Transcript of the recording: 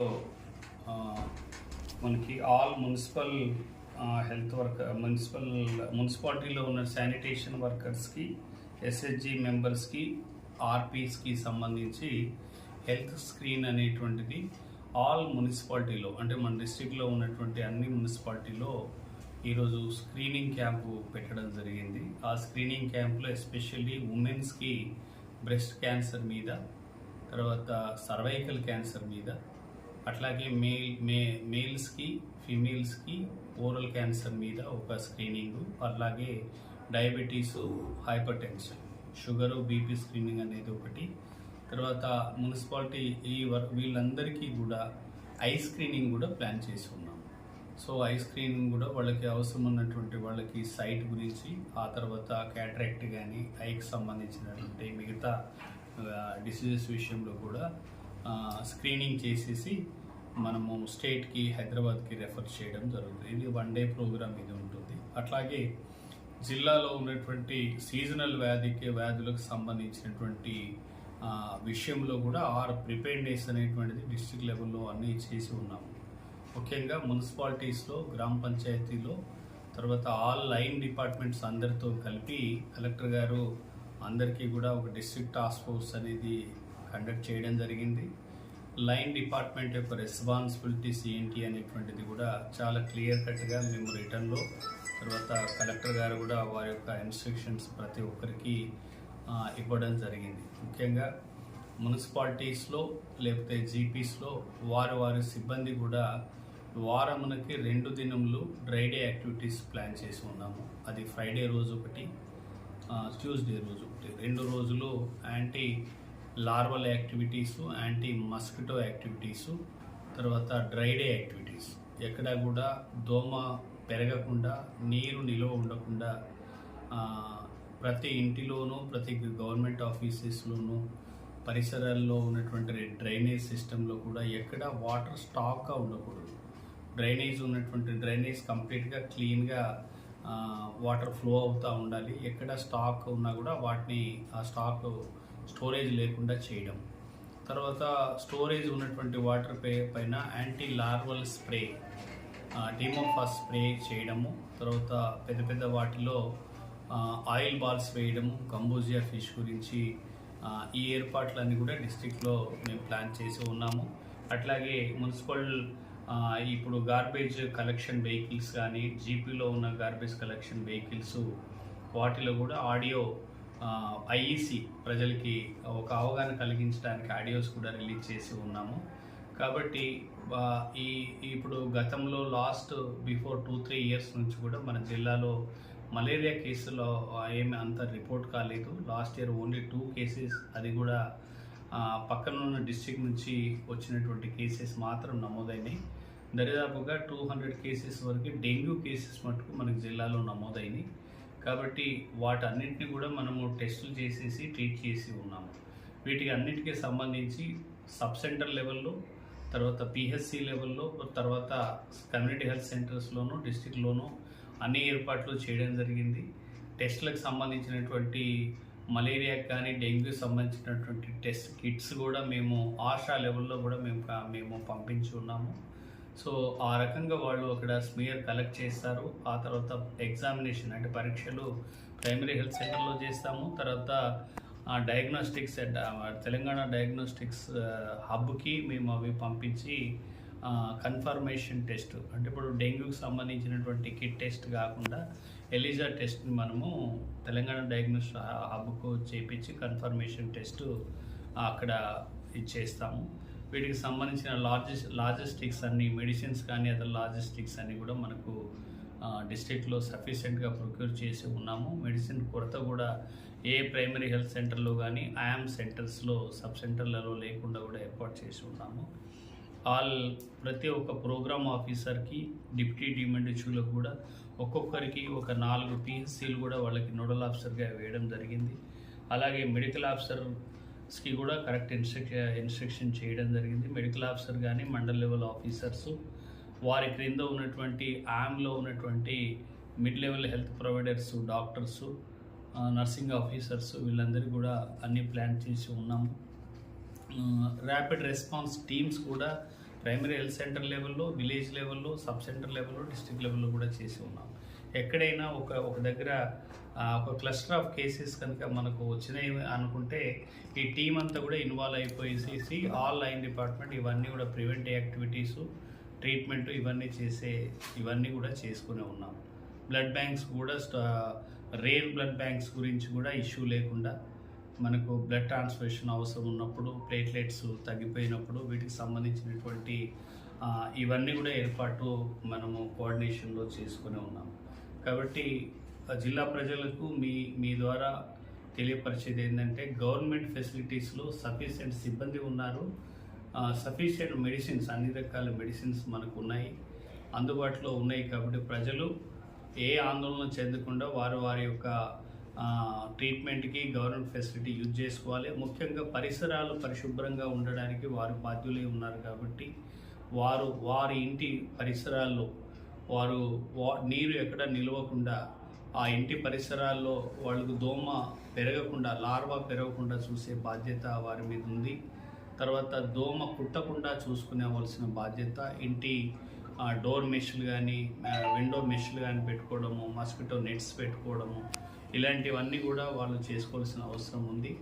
Uh, మనకి all municipal health worker municipal మున్సిపాలిటీలో ఉన్న శానిటేషన్ వర్కర్స్కి ఎస్హెచ్జి మెంబర్స్కి ఆర్పీస్కి సంబంధించి హెల్త్ స్క్రీన్ అనేటువంటిది ఆల్ మున్సిపాలిటీలో అంటే మన డిస్టిక్లో ఉన్నటువంటి అన్ని మున్సిపాలిటీలో ఈరోజు స్క్రీనింగ్ క్యాంపు పెట్టడం జరిగింది. ఆ స్క్రీనింగ్ క్యాంప్లో ఎస్పెషల్లీ ఉమెన్స్కి బ్రెస్ట్ క్యాన్సర్ మీద తర్వాత సర్వైకల్ క్యాన్సర్ మీద అట్లాగే మేల్ మే మేల్స్కి ఫిమేల్స్కి ఓరల్ క్యాన్సర్ మీద ఒక స్క్రీనింగ్ అలాగే diabetes hypertension sugar BP screening అనేది ఒకటి. తర్వాత మున్సిపాలిటీ ఈ వర్క్ వీళ్ళందరికీ కూడా ఐ స్క్రీనింగ్ కూడా ప్లాన్ చేసి ఉన్నాం సో ఐ స్క్రీనింగ్ కూడా వాళ్ళకి అవసరం ఉన్నటువంటి వాళ్ళకి సైట్ గురించి ఆ తర్వాత క్యాట్రాక్ట్ కానీ ఐకి సంబంధించినటువంటి మిగతా డిసీజెస్ విషయంలో కూడా స్క్రీనింగ్ చేసేసి మనము స్టేట్కి హైదరాబాద్కి రెఫర్ చేయడం జరుగుతుంది. ఇది వన్ డే ప్రోగ్రామ్ ఇది ఉంటుంది. అట్లాగే జిల్లాలో ఉన్నటువంటి సీజనల్ వ్యాధికి వ్యాధులకు సంబంధించినటువంటి విషయంలో కూడా ఆర్ ప్రిపేర్నెస్ అనేటువంటిది డిస్టిక్ లెవెల్లో అన్నీ చేసి ఉన్నాము ముఖ్యంగా మున్సిపాలిటీస్లో గ్రామ పంచాయతీలో తర్వాత ఆల్ లైన్ డిపార్ట్మెంట్స్ అందరితో కలిపి కలెక్టర్ గారు అందరికీ కూడా ఒక డిస్ట్రిక్ట్ టాస్క్ ఫోర్స్ అనేది కండక్ట్ చేయడం జరిగింది. లైన్ డిపార్ట్మెంట్ యొక్క రెస్పాన్సిబిలిటీస్ ఏంటి అనేటువంటిది కూడా చాలా క్లియర్ కట్గా మేము రిటర్న్లో తర్వాత కలెక్టర్ గారు కూడా వారి యొక్క ఇన్స్ట్రక్షన్స్ ప్రతి ఒక్కరికి ఇవ్వడం జరిగింది. ముఖ్యంగా మున్సిపాలిటీస్లో లేకపోతే జీపీస్లో వారి వారి సిబ్బంది కూడా వారమునకి రెండు దినములు డ్రై డే యాక్టివిటీస్ ప్లాన్ చేసి ఉన్నాము. అది ఫ్రైడే రోజు ఒకటి ట్యూస్డే రోజు ఒకటి. రెండు రోజులు anti larval activities anti mosquito activities తర్వాత డ్రైడే యాక్టివిటీస్. ఎక్కడ కూడా దోమ పెరగకుండా నీరు నిల్వ ఉండకుండా ప్రతి ఇంటిలోనూ ప్రతి గవర్నమెంట్ ఆఫీసెస్లోనూ పరిసరాల్లో ఉన్నటువంటి డ్రైనేజ్ సిస్టంలో కూడా ఎక్కడ వాటర్ స్టాక్గా ఉండకూడదు. డ్రైనేజ్ ఉన్నటువంటి డ్రైనేజ్ కంప్లీట్గా క్లీన్గా వాటర్ ఫ్లో అవుతూ ఉండాలి. ఎక్కడ స్టాక్ ఉన్నా కూడా వాటిని ఆ స్టాక్ స్టోరేజ్ లేకుండా చేయడం. తర్వాత స్టోరేజ్ ఉన్నటువంటి వాటర్ పే పైన యాంటీ లార్వల్ స్ప్రే డిమోఫాస్ స్ప్రే చేయడము. తర్వాత పెద్ద పెద్ద వాటిలో ఆయిల్ బాల్స్ వేయడము కంబోజియా ఫిష్ గురించి ఈ ఏర్పాట్లన్నీ కూడా డిస్టిక్లో మేము ప్లాన్ చేసి ఉన్నాము. అట్లాగే మున్సిపల్ ఇప్పుడు గార్బేజ్ కలెక్షన్ వెహికల్స్ కానీ జీపీలో ఉన్న గార్బేజ్ కలెక్షన్ వెహికల్స్ వాటిలో కూడా ఆడియో ఐఈసి ప్రజలకి ఒక అవగాహన కలిగించడానికి ఆడియోస్ కూడా రిలీజ్ చేసి ఉన్నాము. కాబట్టి ఈ ఇప్పుడు గతంలో last before two three years నుంచి కూడా మన జిల్లాలో మలేరియా కేసులో ఏమి అంత రిపోర్ట్ కాలేదు. Last year only two cases అది కూడా పక్కనున్న పక్కన ఉన్న నుంచి వచ్చినటువంటి కేసెస్ మాత్రం నమోదైనాయి. దరిదాపుగా టూ హండ్రెడ్ కేసెస్ వరకు డెంగ్యూ కేసెస్ మటుకు మనకి జిల్లాలో నమోదైనాయి. కాబట్టి వాటన్నింటినీ కూడా మనము టెస్టులు చేసేసి ట్రీట్ చేసి ఉన్నాము. వీటికి అన్నిటికీ సంబంధించి సబ్ సెంటర్ లెవెల్లో తర్వాత పిహెచ్సి లెవెల్లో తర్వాత కమ్యూనిటీ హెల్త్ సెంటర్స్లోను డిస్టిక్లోనూ అన్ని ఏర్పాట్లు చేయడం జరిగింది. టెస్టులకు సంబంధించినటువంటి మలేరియాకి కానీ డెంగ్యూ సంబంధించినటువంటి టెస్ట్ కిట్స్ కూడా మేము ఆశా లెవెల్లో కూడా మేము కా- మేము పంపించి ఉన్నాము. సో ఆ రకంగా వాళ్ళు అక్కడ స్మియర్ కలెక్ట్ చేస్తారు. ఆ తర్వాత ఎగ్జామినేషన్ అంటే పరీక్షలు ప్రైమరీ హెల్త్ సెంటర్లో చేస్తాము. తర్వాత డయాగ్నోస్టిక్స్ తెలంగాణ డయాగ్నోస్టిక్స్ హబ్కి మేము అవి పంపించి కన్ఫర్మేషన్ టెస్ట్ అంటే ఇప్పుడు డెంగ్యూకి సంబంధించినటువంటి కిట్ టెస్ట్ కాకుండా ఎలిజా టెస్ట్ని మనము తెలంగాణ డయాగ్నోస్ హబ్కు చేపించి కన్ఫర్మేషన్ టెస్ట్ అక్కడ ఇచ్చేస్తాము. వీటికి సంబంధించిన లాజిస్ లాజిస్టిక్స్ అన్ని మెడిసిన్స్ కానీ అదర్ లాజిస్టిక్స్ అన్ని కూడా మనకు డిస్ట్రిక్ట్లో సఫిషియెంట్గా ప్రొక్యూర్ చేసి ఉన్నాము. మెడిసిన్ కొరత కూడా ఏ ప్రైమరీ హెల్త్ సెంటర్లో కానీ ఐఎమ్ సెంటర్స్లో సబ్ సెంటర్లలో లేకుండా కూడా ఏర్పాటు చేసి ఉన్నాము. ఆల్ ప్రతి ఒక్క ప్రోగ్రామ్ ఆఫీసర్కి డిప్యూటీ డిమెండిచ్యూలకు కూడా ఒక్కొక్కరికి ఒక నాలుగు పిహెచ్సీలు కూడా వాళ్ళకి నోడల్ ఆఫీసర్గా వేయడం జరిగింది. అలాగే మెడికల్ ఆఫీసర్ స్కి కూడా కరెక్ట్ ఇన్స్ట్రక్షన్ ఇన్స్ట్రక్షన్ చేయడం జరిగింది. మెడికల్ ఆఫీసర్ కానీ మండల్ లెవెల్ ఆఫీసర్స్ వారి క్రింద ఉన్నటువంటి ఆమ్లో ఉన్నటువంటి mid level health providers doctors nursing officers వీళ్ళందరూ కూడా అన్ని ప్లాన్ చేసి ఉన్నాము. ర్యాపిడ్ రెస్పాన్స్ టీమ్స్ కూడా ప్రైమరీ హెల్త్ సెంటర్ లెవెల్లో విలేజ్ లెవెల్లో సబ్ సెంటర్ లెవెల్లో డిస్ట్రిక్ట్ లెవెల్లో కూడా చేసి ఉన్నాం. ఎక్కడైనా ఒక ఒక దగ్గర ఒక క్లస్టర్ ఆఫ్ కేసెస్ కనుక మనకు వచ్చినాయి అనుకుంటే ఈ టీం అంతా కూడా ఇన్వాల్వ్ అయిపోయేసి ఆల్ లైన్ డిపార్ట్మెంట్ ఇవన్నీ కూడా ప్రివెంటివ్ యాక్టివిటీస్ ట్రీట్మెంట్ ఇవన్నీ చేసే ఇవన్నీ కూడా చేసుకునే ఉన్నాం. బ్లడ్ బ్యాంక్స్ కూడా రేర్ బ్లడ్ బ్యాంక్స్ గురించి కూడా ఇష్యూ లేకుండా మనకు బ్లడ్ ట్రాన్స్ఫ్యూషన్ అవసరం ఉన్నప్పుడు ప్లేట్లెట్స్ తగ్గిపోయినప్పుడు వీటికి సంబంధించినటువంటి ఇవన్నీ కూడా ఏర్పాటు మనము కోఆర్డినేషన్లో చేసుకునే ఉన్నాం. కాబట్టి జిల్లా ప్రజలకు మీ మీ ద్వారా తెలియపరిచేది ఏంటంటే గవర్నమెంట్ ఫెసిలిటీస్లో సఫిషియెంట్ సిబ్బంది ఉన్నారు. సఫిషియెంట్ మెడిసిన్స్ అన్ని రకాల మెడిసిన్స్ మనకు ఉన్నాయి అందుబాటులో ఉన్నాయి కాబట్టి ప్రజలు ఏ ఆందోళన చెందకుండా వారు వారి యొక్క ట్రీట్మెంట్కి గవర్నమెంట్ ఫెసిలిటీ యూజ్ చేసుకోవాలి. ముఖ్యంగా పరిసరాలు పరిశుభ్రంగా ఉండడానికి వారు బాధ్యులై ఉన్నారు కాబట్టి వారు వారి ఇంటి పరిసరాల్లో వారు వా- నీరు ఎక్కడ నిలవకుండా ఆ ఇంటి పరిసరాల్లో వాళ్ళకు దోమ పెరగకుండా లార్వా పెరగకుండా చూసే బాధ్యత వారి మీద ఉంది. తర్వాత దోమ కుట్టకుండా చూసుకునేవలసిన బాధ్యత ఇంటి డోర్ మెష్లు కానీ విండో మెష్లు కానీ పెట్టుకోవడము మస్కిటో నెట్స్ పెట్టుకోవడము ఇలాంటివన్నీ కూడా వాళ్ళు చేసుకోవాల్సిన అవసరం ఉంది.